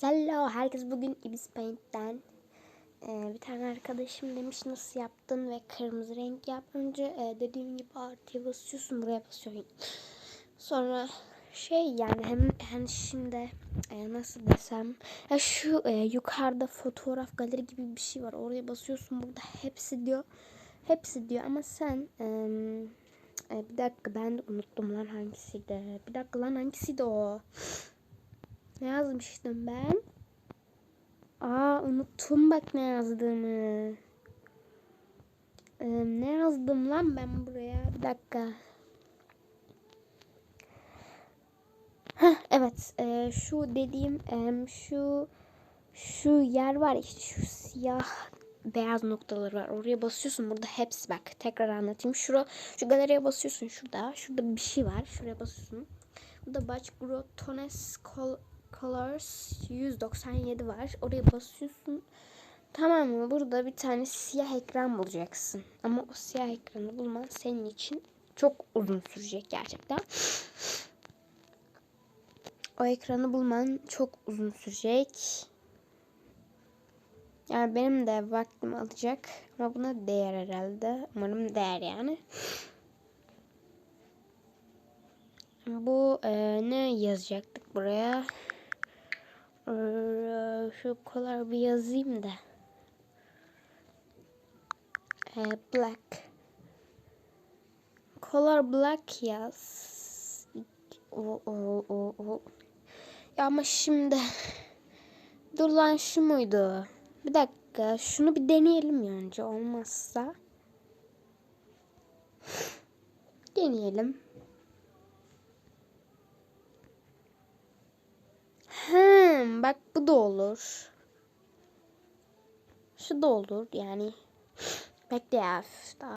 Hello, herkes bugün Ibis Paint'ten e, bir tane arkadaşım demiş nasıl yaptın ve kırmızı renk yap. Önce e, dediğim gibi artıya basıyorsun, buraya basıyorsun. Sonra şey yani hem, hem şimdi e, nasıl desem ya şu e, yukarıda fotoğraf galeri gibi bir şey var. Oraya basıyorsun burada hepsi diyor. Hepsi diyor ama sen e, e, bir dakika ben de unuttum lan hangisiydi. Bir dakika lan hangisiydi o? Ne yazmıştım ben? Aa unuttum bak ne yazdığımı. Ee, ne yazdım lan ben buraya? Bir dakika. Heh, evet ee, şu dediğim em, şu şu yer var işte şu siyah beyaz noktalar var. Oraya basıyorsun. Burada hepsi bak. Tekrar anlatayım. Şura, şu galeriye basıyorsun şurada. Şurada bir şey var. Şuraya basıyorsun. Burada Batch Grow Tones Col Colors 197 var. Oraya basıyorsun. Tamam mı? Burada bir tane siyah ekran bulacaksın. Ama o siyah ekranı bulman senin için çok uzun sürecek gerçekten. O ekranı bulman çok uzun sürecek. Yani benim de vaktim alacak. Ama buna değer herhalde. Umarım değer yani. Bu e, ne yazacaktık buraya? Ee, şu kolay bir yazayım da. Ee, black. Color black yaz. O, o, o, o. Ya ama şimdi dur lan şu muydu? Bir dakika şunu bir deneyelim önce olmazsa. Deneyelim. Hmm, bak bu da olur. Şu da olur yani. Bekle ya. Daha